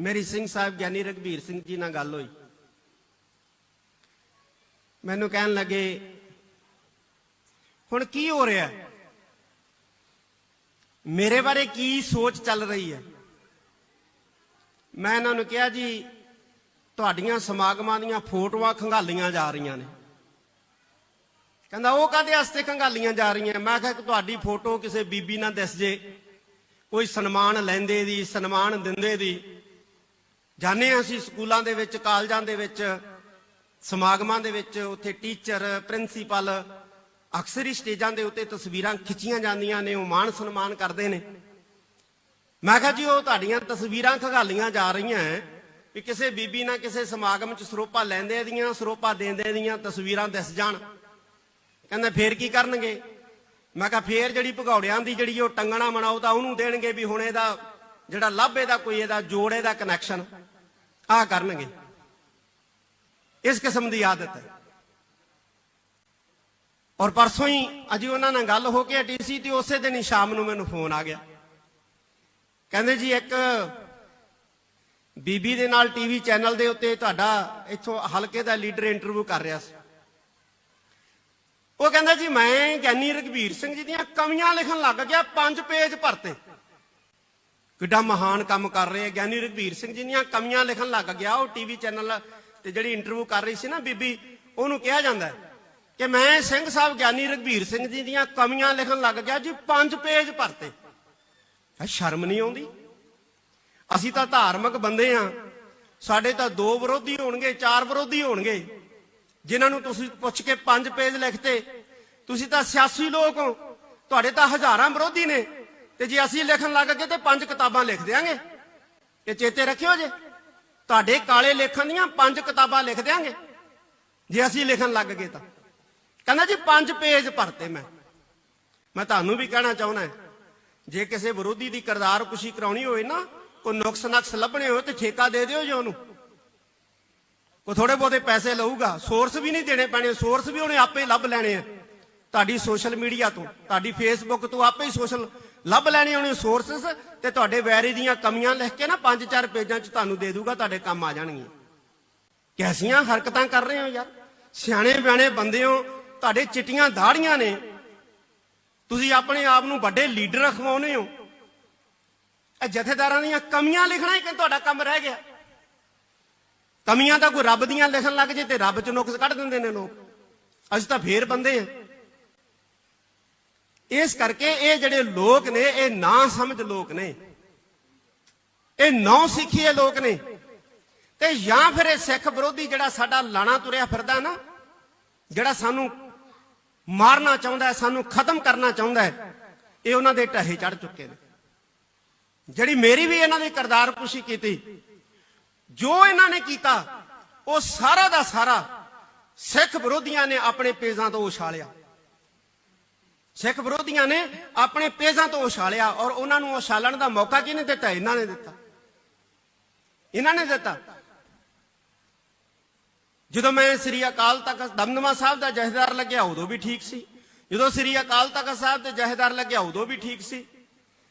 ਮੇਰੀ ਸਿੰਘ ਸਾਹਿਬ ਗਿਆਨੀ ਰਘਬੀਰ ਸਿੰਘ ਜੀ ਨਾਲ ਗੱਲ ਹੋਈ। ਮੈਨੂੰ ਕਹਿਣ ਲੱਗੇ, ਹੁਣ ਕੀ ਹੋ ਰਿਹਾ ਮੇਰੇ ਬਾਰੇ ਕੀ ਸੋਚ ਚੱਲ ਰਹੀ ਹੈ? ਮੈਂ ਇਹਨਾਂ ਨੂੰ ਕਿਹਾ, ਜੀ, ਤੁਹਾਡੀਆਂ ਸਮਾਗਮਾਂ ਦੀਆਂ ਫੋਟੋਆਂ ਖੰਗਾਲੀਆਂ ਜਾ ਰਹੀਆਂ ਨੇ। ਕਹਿੰਦਾ, ਉਹ ਕਾਹਦੇ ਵਾਸਤੇ ਖੰਗਾਲੀਆਂ ਜਾ ਰਹੀਆਂ? ਮੈਂ ਕਿਹਾ ਕਿ ਤੁਹਾਡੀ ਫੋਟੋ ਕਿਸੇ ਬੀਬੀ ਨਾਲ ਦਿਸ ਜੇ, ਕੋਈ ਸਨਮਾਨ ਲੈਂਦੇ ਦੀ, ਸਨਮਾਨ ਦਿੰਦੇ ਦੀ। ਜਾਣੇ ਹਾਂ ਅਸੀਂ ਸਕੂਲਾਂ ਦੇ ਵਿੱਚ, ਕਾਲਜਾਂ ਦੇ ਵਿੱਚ, ਸਮਾਗਮਾਂ ਦੇ ਵਿੱਚ, ਉੱਥੇ ਟੀਚਰ, ਪ੍ਰਿੰਸੀਪਲ ਅਕਸਰ ਹੀ ਸਟੇਜਾਂ ਦੇ ਉੱਤੇ ਤਸਵੀਰਾਂ ਖਿੱਚੀਆਂ ਜਾਂਦੀਆਂ ਨੇ, ਉਹ ਮਾਣ ਸਨਮਾਨ ਕਰਦੇ ਨੇ। ਮੈਂ ਕਿਹਾ ਜੀ, ਉਹ ਤੁਹਾਡੀਆਂ ਤਸਵੀਰਾਂ ਖਗਾਲੀਆਂ ਜਾ ਰਹੀਆਂ ਹੈ ਵੀ ਕਿਸੇ ਬੀਬੀ ਨਾਲ ਕਿਸੇ ਸਮਾਗਮ 'ਚ ਸਰੋਪਾ ਲੈਂਦੇ ਦੀਆਂ, ਸਰੋਪਾ ਦੇਂਦੇ ਦੀਆਂ ਤਸਵੀਰਾਂ ਦਿਸ ਜਾਣ। ਕਹਿੰਦਾ ਫੇਰ ਕੀ ਕਰਨਗੇ? ਮੈਂ ਕਿਹਾ ਫੇਰ ਜਿਹੜੀ ਭਗੌੜਿਆਂ ਦੀ ਜਿਹੜੀ ਉਹ ਟੰਗਣਾ ਮਨਾਓ ਤਾਂ ਉਹਨੂੰ ਦੇਣਗੇ ਵੀ ਹੁਣ ਇਹਦਾ ਜਿਹੜਾ ਲੱਭ ਦਾ ਕੋਈ ਇਹਦਾ ਜੋੜੇ ਦਾ ਕਨੈਕਸ਼ਨ ਆ ਕਰਨਗੇ। ਇਸ ਕਿਸਮ ਦੀ ਆਦਤ ਹੈ। ਔਰ ਪਰਸੋਂ ਹੀ ਅਜੀ ਉਹਨਾਂ ਨਾਲ ਗੱਲ ਹੋ ਕੇ ਹਟੀ ਤੇ ਉਸੇ ਦਿਨ ਹੀ ਸ਼ਾਮ ਨੂੰ ਮੈਨੂੰ ਫੋਨ ਆ ਗਿਆ। ਕਹਿੰਦੇ ਜੀ ਇੱਕ ਬੀਬੀ ਦੇ ਨਾਲ ਟੀਵੀ ਚੈਨਲ ਦੇ ਉੱਤੇ ਤੁਹਾਡਾ ਇੱਥੋਂ ਹਲਕੇ ਦਾ ਲੀਡਰ ਇੰਟਰਵਿਊ ਕਰ ਰਿਹਾ ਸੀ। ਉਹ ਕਹਿੰਦਾ ਜੀ ਮੈਂ ਗਿਆਨੀ ਰਘਬੀਰ ਸਿੰਘ ਜੀ ਦੀਆਂ ਕਵੀਆਂ ਲਿਖਣ ਲੱਗ ਗਿਆ, ਪੰਜ ਪੇਜ ਭਰਤੇ। ਕਿੱਡਾ ਮਹਾਨ ਕੰਮ ਕਰ ਰਹੇ ਆ। ਗਿਆਨੀ ਰਘਬੀਰ ਸਿੰਘ ਜੀ ਦੀਆਂ ਕਮੀਆਂ ਲਿਖਣ ਲੱਗ ਗਿਆ ਉਹ ਟੀਵੀ ਚੈਨਲ ਤੇ ਜਿਹੜੀ ਇੰਟਰਵਿਊ ਕਰ ਰਹੀ ਸੀ ਨਾ ਬੀਬੀ, ਉਹਨੂੰ ਕਿਹਾ ਜਾਂਦਾ ਕਿ ਮੈਂ ਸਿੰਘ ਸਾਹਿਬ ਗਿਆਨੀ ਰਘਬੀਰ ਸਿੰਘ ਜੀ ਦੀਆਂ ਕਮੀਆਂ ਲਿਖਣ ਲੱਗ ਗਿਆ ਜੀ, ਪੰਜ ਪੇਜ ਭਰਤੇ। ਹੈ ਸ਼ਰਮ ਨਹੀਂ ਆਉਂਦੀ? ਅਸੀਂ ਤਾਂ ਧਾਰਮਿਕ ਬੰਦੇ ਆ ਸਾਡੇ ਤਾਂ ਦੋ ਵਿਰੋਧੀ ਹੋਣਗੇ, ਚਾਰ ਵਿਰੋਧੀ ਹੋਣਗੇ। ਜਿਨ੍ਹਾਂ ਨੂੰ ਤੁਸੀਂ ਪੁੱਛ ਕੇ ਪੰਜ ਪੇਜ ਲਿਖਤੇ, ਤੁਸੀਂ ਤਾਂ ਸਿਆਸੀ ਲੋਕ ਹੋ। ਤੁਹਾਡੇ ਤਾਂ ਹਜ਼ਾਰਾਂ ਵਿਰੋਧੀ ਨੇ। ਤੇ ਜੇ ਅਸੀਂ ਲਿਖਣ ਲੱਗ ਗਏ ਤੇ ਪੰਜ ਕਿਤਾਬਾਂ ਲਿਖ ਦਿਆਂਗੇ। ਇਹ ਚੇਤੇ ਰੱਖਿਓ ਜੇ, ਤੁਹਾਡੇ ਕਾਲੇ ਲੇਖਾਂ ਦੀਆਂ ਪੰਜ ਕਿਤਾਬਾਂ ਲਿਖ ਦਿਆਂਗੇ। ਜੇ ਅਸੀਂ ਲਿਖਣ ਲੱਗ ਗਏ ਤਾਂ। ਕਹਿੰਦਾ ਜੀ, ਪੰਜ ਪੇਜ ਭਰਤੇ ਮੈਂ। ਮੈਂ ਤੁਹਾਨੂੰ ਵੀ ਕਹਿਣਾ ਚਾਹੁੰਦਾ ਜੇ ਕਿਸੇ ਵਿਰੋਧੀ ਦੀ ਕਰਦਾਰ ਕੁਸ਼ੀ ਕਰਾਉਣੀ ਹੋਵੇ ਨਾ ਕੋ ਨੁਕਸ ਨਕਸ ਲੱਭਣੇ ਹੋਏ ਤੇ ਠੇਕਾ ਦੇ ਦਿਓ ਜੀ ਉਹਨੂੰ। ਕੋ ਥੋੜੇ ਬਹੁਤੇ ਪੈਸੇ ਲਊਗਾ ਸੋਰਸ ਵੀ ਨਹੀਂ ਦੇਣੇ ਪੈਣੇ ਸੋਰਸ ਵੀ ਉਹਨੇ ਆਪੇ ਹੀ ਲੱਭ ਲੈਣੇ ਆ। ਤੁਹਾਡੀ ਸੋਸ਼ਲ ਮੀਡੀਆ ਤੋਂ, ਤੁਹਾਡੀ ਫੇਸਬੁੱਕ ਤੋਂ ਆਪੇ ਹੀ ਸੋਸ਼ਲ ਲੱਭ ਲੈਣੇ ਉਹਨੇ ਸੋਰਸਸ ਤੇ ਤੁਹਾਡੇ ਵੈਰੀ ਦੀਆਂ ਕਮੀਆਂ ਲਿਖ ਕੇ ਨਾ ਪੰਜ ਚਾਰ ਪੇਜਾਂ 'ਚ ਤੁਹਾਨੂੰ ਦੇ ਦੂਗਾ, ਤੁਹਾਡੇ ਕੰਮ ਆ ਜਾਣਗੀਆਂ ਕੈਸੀਆਂ ਹਰਕਤਾਂ ਕਰ ਰਹੇ ਹੋ ਯਾਰ। ਸਿਆਣੇ ਬਿਆਣੇ ਬੰਦੇ ਹੋ, ਤੁਹਾਡੇ ਚਿੱਟੀਆਂ ਦਾੜੀਆਂ ਨੇ। ਤੁਸੀਂ ਆਪਣੇ ਆਪ ਨੂੰ ਵੱਡੇ ਲੀਡਰ ਅਖਵਾਉਨੇ ਹੋ। ਇਹ ਜਥੇਦਾਰਾਂ ਦੀਆਂ ਕਮੀਆਂ ਲਿਖਣਾ ਹੀ ਕਿ ਤੁਹਾਡਾ ਕੰਮ ਰਹਿ ਗਿਆ। ਕਮੀਆਂ ਤਾਂ ਕੋਈ ਰੱਬ ਦੀਆਂ ਲਿਖਣ ਲੱਗ ਜੇ ਤੇ ਰੱਬ ਚ ਨੁਕਸ ਕੱਢ ਦਿੰਦੇ ਨੇ ਲੋਕ। ਅਸੀਂ ਤਾਂ ਫੇਰ ਬੰਦੇ ਆ ਇਸ ਕਰਕੇ ਇਹ ਜਿਹੜੇ ਲੋਕ ਨੇ, ਇਹ ਨਾ ਸਮਝ ਲੋਕ ਨੇ। ਇਹ ਨੌ ਸਿੱਖੀਏ ਲੋਕ ਨੇ। ਤੇ ਜਾਂ ਫਿਰ ਇਹ ਸਿੱਖ ਵਿਰੋਧੀ ਜਿਹੜਾ ਸਾਡਾ ਲਾਣਾ ਤੁਰਿਆ ਫਿਰਦਾ ਨਾ, ਜਿਹੜਾ ਸਾਨੂੰ ਮਾਰਨਾ ਚਾਹੁੰਦਾ ਹੈ, ਸਾਨੂੰ ਖਤਮ ਕਰਨਾ ਚਾਹੁੰਦਾ ਹੈ, ਇਹ ਉਹਨਾਂ ਦੇ ਢਹੇ ਚੜ ਚੁੱਕੇ ਨੇ। ਜਿਹੜੀ ਮੇਰੀ ਵੀ ਇਹਨਾਂ ਦੀ ਕਰਦਾਰ ਕੀਤੀ, ਜੋ ਇਹਨਾਂ ਨੇ ਕੀਤਾ, ਉਹ ਸਾਰਾ ਦਾ ਸਾਰਾ ਸਿੱਖ ਵਿਰੋਧੀਆਂ ਨੇ ਆਪਣੇ ਪੇਜ਼ਾਂ ਤੋਂ ਉਛਾਲਿਆ। ਸਿੱਖ ਵਿਰੋਧੀਆਂ ਨੇ ਆਪਣੇ ਪੇਜ਼ਾਂ ਤੋਂ ਉਛਾਲਿਆ ਔਰ ਉਹਨਾਂ ਨੂੰ ਉਛਾਲਣ ਦਾ ਮੌਕਾ ਕਿਹਨੇ ਦਿੱਤਾ? ਇਹਨਾਂ ਨੇ ਦਿੱਤਾ। ਇਹਨਾਂ ਨੇ ਦਿੱਤਾ। ਜਦੋਂ ਮੈਂ ਸ੍ਰੀ ਅਕਾਲ ਤਖਤ ਦਮਦਮਾ ਸਾਹਿਬ ਦਾ ਜਹੇਦਾਰ ਲੱਗਿਆ, ਉਦੋਂ ਵੀ ਠੀਕ ਸੀ। ਜਦੋਂ ਸ੍ਰੀ ਅਕਾਲ ਤਖਤ ਸਾਹਿਬ ਦੇ ਜਹੇਦਾਰ ਲੱਗਿਆ, ਉਦੋਂ ਵੀ ਠੀਕ ਸੀ।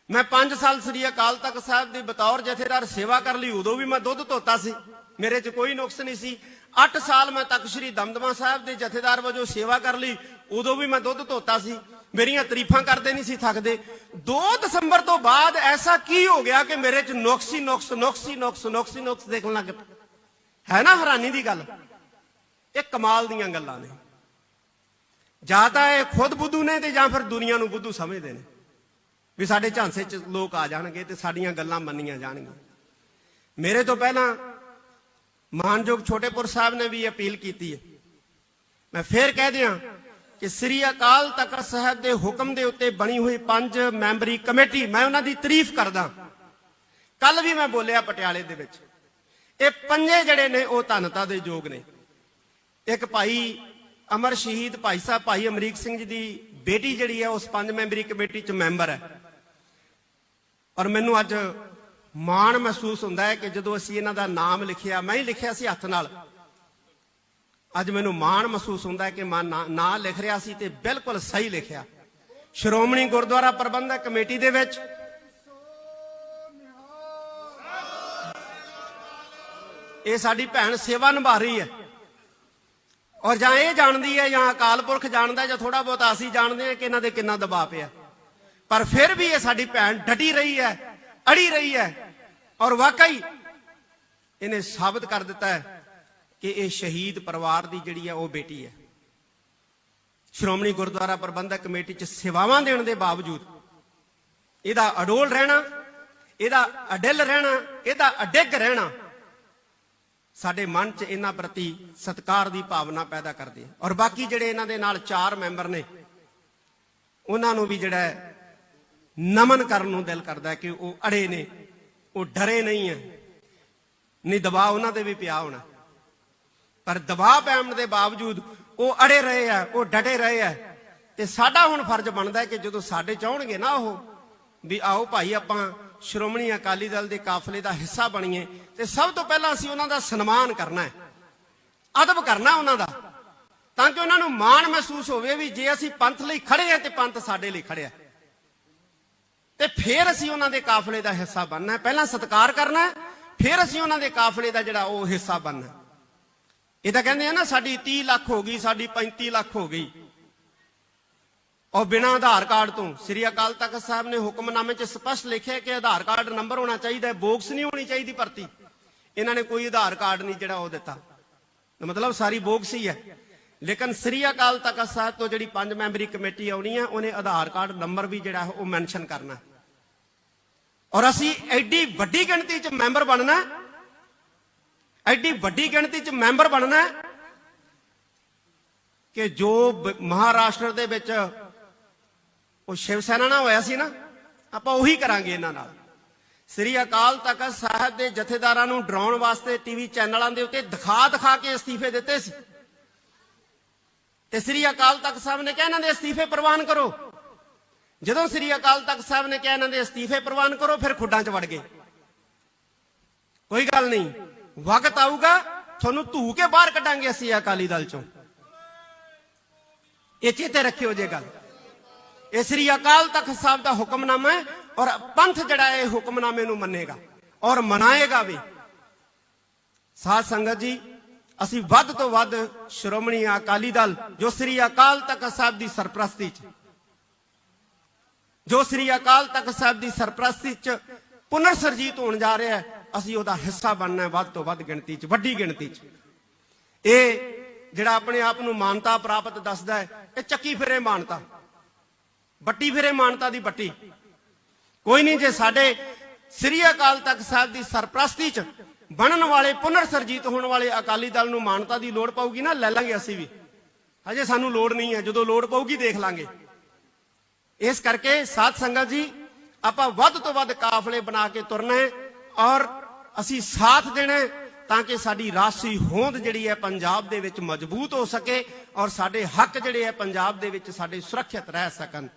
ਮੈਂ 5 ਸਾਲ ਸ੍ਰੀ ਅਕਾਲ ਤਖਤ ਸਾਹਿਬ ਦੀ ਬਤੌਰ ਜਥੇਦਾਰ ਸੇਵਾ ਕਰ ਲਈ, ਉਦੋਂ ਵੀ ਮੈਂ ਦੁੱਧ ਧੋਤਾ ਸੀ। ਮੇਰੇ 'ਚ ਕੋਈ ਨੁਕਸ ਨਹੀਂ ਸੀ। 8 ਸਾਲ ਮੈਂ ਤੱਕ ਸ੍ਰੀ ਦਮਦਮਾ ਸਾਹਿਬ ਦੇ ਜਥੇਦਾਰ ਵਜੋਂ ਸੇਵਾ ਕਰ ਲਈ, ਉਦੋਂ ਵੀ ਮੈਂ ਦੁੱਧ ਧੋਤਾ ਸੀ। ਮੇਰੀਆਂ ਤਾਰੀਫਾਂ ਕਰਦੇ ਨਹੀਂ ਸੀ ਥੱਕਦੇ। 2 ਦਸੰਬਰ ਤੋਂ ਬਾਅਦ ਐਸਾ ਕੀ ਹੋ ਗਿਆ ਕਿ ਮੇਰੇ 'ਚ ਨੁਕਸੀ ਨੁਕਸ ਨੁਕਸੀ ਨੁਕਸ ਨੁਕਸੀ ਨੁਕਸ ਦੇਖਣ ਲੱਗ ਪਏ। ਹੈ ਨਾ ਹੈਰਾਨੀ ਦੀ ਗੱਲ? ਇਹ ਕਮਾਲ ਦੀਆਂ ਗੱਲਾਂ ਨੇ। ਜਾਂ ਤਾਂ ਇਹ ਖੁਦ ਬੁੱਧੂ ਨੇ ਤੇ ਜਾਂ ਫਿਰ ਦੁਨੀਆ ਨੂੰ ਬੁੱਧੂ ਸਮਝਦੇ ਨੇ। ਵੀ ਸਾਡੇ ਝਾਂਸੇ 'ਚ ਲੋਕ ਆ ਜਾਣਗੇ ਤੇ ਸਾਡੀਆਂ ਗੱਲਾਂ ਮੰਨੀਆਂ ਜਾਣਗੀਆਂ। ਮੇਰੇ ਤੋਂ ਪਹਿਲਾਂ ਮਾਨਯੋਗ ਛੋਟੇਪੁਰ ਸਾਹਿਬ ਨੇ ਵੀ ਅਪੀਲ ਕੀਤੀ ਹੈ। ਮੈਂ ਫੇਰ ਕਹਿ ਦਿਆਂ ਕਿ ਸ੍ਰੀ ਅਕਾਲ ਤਖਤ ਸਾਹਿਬ ਦੇ ਹੁਕਮ ਦੇ ਉੱਤੇ ਬਣੀ ਹੋਈ ਪੰਜ ਮੈਂਬਰੀ ਕਮੇਟੀ, ਮੈਂ ਉਹਨਾਂ ਦੀ ਤਾਰੀਫ ਕਰਦਾ ਕੱਲ ਵੀ ਮੈਂ ਬੋਲਿਆ ਪਟਿਆਲੇ ਦੇ ਵਿੱਚ। ਇਹ ਪੰਜੇ ਜਿਹੜੇ ਨੇ, ਉਹ ਧੰਨਤਾ ਦੇ ਯੋਗ ਨੇ। ਇੱਕ ਭਾਈ ਅਮਰ ਸ਼ਹੀਦ ਭਾਈ ਸਾਹਿਬ, ਭਾਈ ਅਮਰੀਕ ਸਿੰਘ ਜੀ ਦੀ ਬੇਟੀ ਜਿਹੜੀ ਹੈ, ਉਸ ਪੰਜ ਮੈਂਬਰੀ ਕਮੇਟੀ ਚ ਮੈਂਬਰ ਹੈ। ਔਰ ਮੈਨੂੰ ਅੱਜ ਮਾਣ ਮਹਿਸੂਸ ਹੁੰਦਾ ਹੈ ਕਿ ਜਦੋਂ ਅਸੀਂ ਇਹਨਾਂ ਦਾ ਨਾਮ ਲਿਖਿਆ, ਮੈਂ ਹੀ ਲਿਖਿਆ ਸੀ ਹੱਥ ਨਾਲ। ਅੱਜ ਮੈਨੂੰ ਮਾਣ ਮਹਿਸੂਸ ਹੁੰਦਾ ਕਿ ਮੈਂ ਨਾਂ ਲਿਖ ਰਿਹਾ ਸੀ ਤੇ ਬਿਲਕੁਲ ਸਹੀ ਲਿਖਿਆ। ਸ਼੍ਰੋਮਣੀ ਗੁਰਦੁਆਰਾ ਪ੍ਰਬੰਧਕ ਕਮੇਟੀ ਦੇ ਵਿੱਚ ਇਹ ਸਾਡੀ ਭੈਣ ਸੇਵਾ ਨਿਭਾ ਰਹੀ ਹੈ। ਔਰ ਜਾਂ ਇਹ ਜਾਣਦੀ ਹੈ ਜਾਂ ਅਕਾਲ ਪੁਰਖ ਜਾਣਦਾ ਜਾਂ ਥੋੜਾ ਬਹੁਤ ਅਸੀਂ ਜਾਣਦੇ ਹਾਂ ਕਿ ਇਹਨਾਂ ਦੇ ਕਿੰਨਾ ਦਬਾਅ ਪਿਆ। ਪਰ ਫਿਰ ਵੀ ਇਹ ਸਾਡੀ ਭੈਣ ਡਟੀ ਰਹੀ ਹੈ, ਅੜੀ ਰਹੀ ਹੈ। ਔਰ ਵਾਕਈ ਇਹਨੇ ਸਾਬਤ ਕਰ ਦਿੱਤਾ ਹੈ। ਕਿ ਇਹ ਸ਼ਹੀਦ ਪਰਿਵਾਰ ਦੀ ਜਿਹੜੀ ਹੈ ਉਹ ਬੇਟੀ ਹੈ। ਸ਼੍ਰੋਮਣੀ ਗੁਰਦੁਆਰਾ ਪ੍ਰਬੰਧਕ ਕਮੇਟੀ ਚ ਸੇਵਾਵਾਂ ਦੇਣ ਦੇ ਬਾਵਜੂਦ ਇਹਦਾ ਅਡੋਲ ਰਹਿਣਾ, ਇਹਦਾ ਅਡਿੱਲ ਰਹਿਣਾ, ਇਹਦਾ ਅਡਿੱਗ ਰਹਿਣਾ ਸਾਡੇ ਮਨ 'ਚ ਇਹਨਾਂ ਪ੍ਰਤੀ ਸਤਿਕਾਰ ਦੀ ਭਾਵਨਾ ਪੈਦਾ ਕਰਦੇ ਆ। ਔਰ ਬਾਕੀ ਜਿਹੜੇ ਇਹਨਾਂ ਦੇ ਨਾਲ ਚਾਰ ਮੈਂਬਰ ਨੇ, ਉਹਨਾਂ ਨੂੰ ਵੀ ਜਿਹੜਾ ਨਮਨ ਕਰਨ ਨੂੰ ਦਿਲ ਕਰਦਾ ਕਿ ਉਹ ਅੜੇ ਨੇ, ਉਹ ਡਰੇ ਨਹੀਂ ਹੈ। ਨਹੀਂ ਦਬਾਅ ਉਹਨਾਂ ਤੇ ਵੀ ਪਿਆ ਹੋਣਾ। ਪਰ ਦਬਾਅ ਪੈਣ ਦੇ ਬਾਵਜੂਦ ਉਹ ਅੜੇ ਰਹੇ ਆ, ਉਹ ਡਟੇ ਰਹੇ ਆ। ਤੇ ਸਾਡਾ ਹੁਣ ਫਰਜ਼ ਬਣਦਾ ਹੈ ਕਿ ਜਦੋਂ ਸਾਡੇ ਚਾਹਣਗੇ ਨਾ ਉਹ, ਵੀ ਆਓ ਭਾਈ ਆਪਾਂ ਸ਼੍ਰੋਮਣੀ ਅਕਾਲੀ ਦਲ ਦੇ ਕਾਫਲੇ ਦਾ ਹਿੱਸਾ ਬਣੀਏ, ਤੇ ਸਭ ਤੋਂ ਪਹਿਲਾਂ ਅਸੀਂ ਉਹਨਾਂ ਦਾ ਸਨਮਾਨ ਕਰਨਾ ਹੈ। ਅਦਬ ਕਰਨਾ ਉਹਨਾਂ ਦਾ, ਤਾਂ ਕਿ ਉਹਨਾਂ ਨੂੰ ਮਾਣ ਮਹਿਸੂਸ ਹੋਵੇ ਵੀ ਜੇ ਅਸੀਂ ਪੰਥ ਲਈ ਖੜੇ ਆ ਤੇ ਪੰਥ ਸਾਡੇ ਲਈ ਖੜਿਆ ਤੇ ਫਿਰ ਅਸੀਂ ਉਹਨਾਂ ਦੇ ਕਾਫਲੇ ਦਾ ਹਿੱਸਾ ਬਣਨਾ ਹੈ। ਪਹਿਲਾਂ ਸਤਿਕਾਰ ਕਰਨਾ ਹੈ, ਫਿਰ ਅਸੀਂ ਉਹਨਾਂ ਦੇ ਕਾਫਲੇ ਦਾ ਜਿਹੜਾ ਉਹ ਹਿੱਸਾ ਬਣਨਾ ਇਹ ਤਾਂ ਕਹਿੰਦੇ ਆ ਨਾ, ਸਾਡੀ 30 ਲੱਖ ਹੋ ਗਈ, ਸਾਡੀ 35 ਲੱਖ ਹੋ ਗਈ। ਔਰ ਬਿਨਾਂ ਆਧਾਰ ਕਾਰਡ ਤੋਂ, ਸ੍ਰੀ ਅਕਾਲ ਤਖਤ ਸਾਹਿਬ ਨੇ ਹੁਕਮਨਾਮੇ 'ਚ ਸਪਸ਼ਟ ਲਿਖਿਆ ਕਿ ਆਧਾਰ ਕਾਰਡ ਨੰਬਰ ਹੋਣਾ ਚਾਹੀਦਾ ਹੈ, ਬੋਕਸ ਨਹੀਂ ਹੋਣੀ ਚਾਹੀਦੀ ਭਰਤੀ। ਇਹਨਾਂ ਨੇ ਕੋਈ ਆਧਾਰ ਕਾਰਡ ਨਹੀਂ ਜਿਹੜਾ ਉਹ ਦਿੱਤਾ। ਮਤਲਬ ਸਾਰੀ ਬੋਕਸ ਹੀ ਹੈ। ਲੇਕਿਨ ਸ੍ਰੀ ਅਕਾਲ ਤਖਤ ਸਾਹਿਬ ਤੋਂ ਜਿਹੜੀ ਪੰਜ ਮੈਂਬਰੀ ਕਮੇਟੀ ਆਉਣੀ ਹੈ ਉਹਨੇ ਆਧਾਰ ਕਾਰਡ ਨੰਬਰ ਵੀ ਜਿਹੜਾ ਹੈ ਉਹ ਮੈਂਸ਼ਨ ਕਰਨਾ। ਔਰ ਅਸੀਂ ਐਡੀ ਵੱਡੀ ਗਿਣਤੀ 'ਚ ਮੈਂਬਰ ਬਣਨਾ ਐਡੀ ਵੱਡੀ ਗਿਣਤੀ 'ਚ ਮੈਂਬਰ ਬਣਨਾ ਕਿ ਜੋ ਮਹਾਰਾਸ਼ਟਰ ਦੇ ਵਿੱਚ ਉਹ ਸ਼ਿਵ ਸੈਨਾ ਨਾਲ ਹੋਇਆ ਸੀ ਨਾ, ਆਪਾਂ ਉਹੀ ਕਰਾਂਗੇ ਇਹਨਾਂ ਨਾਲ। ਸ੍ਰੀ ਅਕਾਲ ਤਖਤ ਸਾਹਿਬ ਦੇ ਜਥੇਦਾਰਾਂ ਨੂੰ ਡਰਾਉਣ ਵਾਸਤੇ ਟੀਵੀ ਚੈਨਲਾਂ ਦੇ ਉੱਤੇ ਦਿਖਾ ਦਿਖਾ ਕੇ ਅਸਤੀਫੇ ਦਿੱਤੇ ਸੀ। ਤੇ ਸ੍ਰੀ ਅਕਾਲ ਤਖਤ ਸਾਹਿਬ ਨੇ ਕਿਹਾ ਇਹਨਾਂ ਦੇ ਅਸਤੀਫੇ ਪ੍ਰਵਾਨ ਕਰੋ। ਜਦੋਂ ਸ੍ਰੀ ਅਕਾਲ ਤਖਤ ਸਾਹਿਬ ਨੇ ਕਿਹਾ ਇਹਨਾਂ ਦੇ ਅਸਤੀਫੇ ਪ੍ਰਵਾਨ ਕਰੋ, ਫਿਰ ਖੁੱਡਾਂ 'ਚ ਵੜ ਗਏ। ਕੋਈ ਗੱਲ ਨਹੀਂ। ਵਕਤ ਆਊਗਾ, ਤੁਹਾਨੂੰ ਧੂ ਕੇ ਬਾਹਰ ਕੱਢਾਂਗੇ ਅਸੀਂ ਅਕਾਲੀ ਦਲ ਚੋਂ। ਇਹ ਚੇਤੇ ਰੱਖਿਓ ਜੇ ਗੱਲ। ਇਹ ਸ੍ਰੀ ਅਕਾਲ ਤਖਤ ਸਾਹਿਬ ਦਾ ਹੁਕਮਨਾਮਾ ਹੈ ਔਰ ਪੰਥ ਜਿਹੜਾ ਇਹ ਹੁਕਮਨਾਮੇ ਨੂੰ ਮੰਨੇਗਾ ਔਰ ਮਨਾਏਗਾ ਵੀ। ਸਾਧ ਸੰਗਤ ਜੀ, ਅਸੀਂ ਵੱਧ ਤੋਂ ਵੱਧ ਸ਼੍ਰੋਮਣੀ ਅਕਾਲੀ ਦਲ, ਜੋ ਸ੍ਰੀ ਅਕਾਲ ਤਖਤ ਸਾਹਿਬ ਦੀ ਸਰਪ੍ਰਸਤੀ 'ਚ, ਜੋ ਸ੍ਰੀ ਅਕਾਲ ਤਖਤ ਸਾਹਿਬ ਦੀ ਸਰਪ੍ਰਸਤੀ 'ਚ ਪੁਨਰ ਸਰਜੀਤ ਹੋਣ ਜਾ ਰਿਹਾ ਹੈ ਅਸੀਂ ਉਹਦਾ ਹਿੱਸਾ ਬਣਨਾ ਹੈ ਵੱਧ ਤੋਂ ਵੱਧ ਗਿਣਤੀ 'ਚ, ਵੱਡੀ ਗਿਣਤੀ 'ਚ। ਇਹ ਜਿਹੜਾ ਆਪਣੇ ਆਪ ਨੂੰ ਮਾਨਤਾ ਪ੍ਰਾਪਤ ਦੱਸਦਾ ਹੈ, ਇਹ ਚੱਕੀ ਫਿਰੇ ਮਾਨਤਾ। ਬੱਟੀ ਫਿਰੇ ਮਾਨਤਾ ਦੀ ਬੱਟੀ ਕੋਈ ਨਹੀਂ, ਜੇ ਸਾਡੇ ਸ੍ਰੀ ਅਕਾਲ ਤਖਤ ਸਾਹਿਬ ਦੀ ਸਰਪ੍ਰਸਤੀ 'ਚ ਬਣਨ ਵਾਲੇ ਪੁਨਰ ਸਰਜੀਤ ਹੋਣ ਵਾਲੇ ਅਕਾਲੀ ਦਲ ਨੂੰ ਮਾਨਤਾ ਦੀ ਲੋੜ ਪਊਗੀ ਨਾ, ਲੈ ਲਾਂਗੇ ਅਸੀਂ ਵੀ। ਹਜੇ ਸਾਨੂੰ ਲੋੜ ਨਹੀਂ ਹੈ, ਜਦੋਂ ਲੋੜ ਪਊਗੀ ਦੇਖ ਲਾਂਗੇ। ਇਸ ਕਰਕੇ ਸਾਧ ਸੰਗਤ ਜੀ, ਆਪਾਂ ਵੱਧ ਤੋਂ ਵੱਧ ਕਾਫਲੇ ਬਣਾ ਕੇ ਤੁਰਨਾ ਹੈ ਔਰ ਅਸੀਂ ਸਾਥ ਦੇਣਾ ਤਾਂ ਕਿ ਸਾਡੀ ਰਾਸ਼ੀ ਹੋਂਦ ਜਿਹੜੀ ਹੈ ਪੰਜਾਬ ਦੇ ਵਿੱਚ ਮਜ਼ਬੂਤ ਹੋ ਸਕੇ ਔਰ ਸਾਡੇ ਹੱਕ ਜਿਹੜੇ ਹੈ ਪੰਜਾਬ ਦੇ ਵਿੱਚ ਸਾਡੇ ਸੁਰੱਖਿਅਤ ਰਹਿ ਸਕਣ।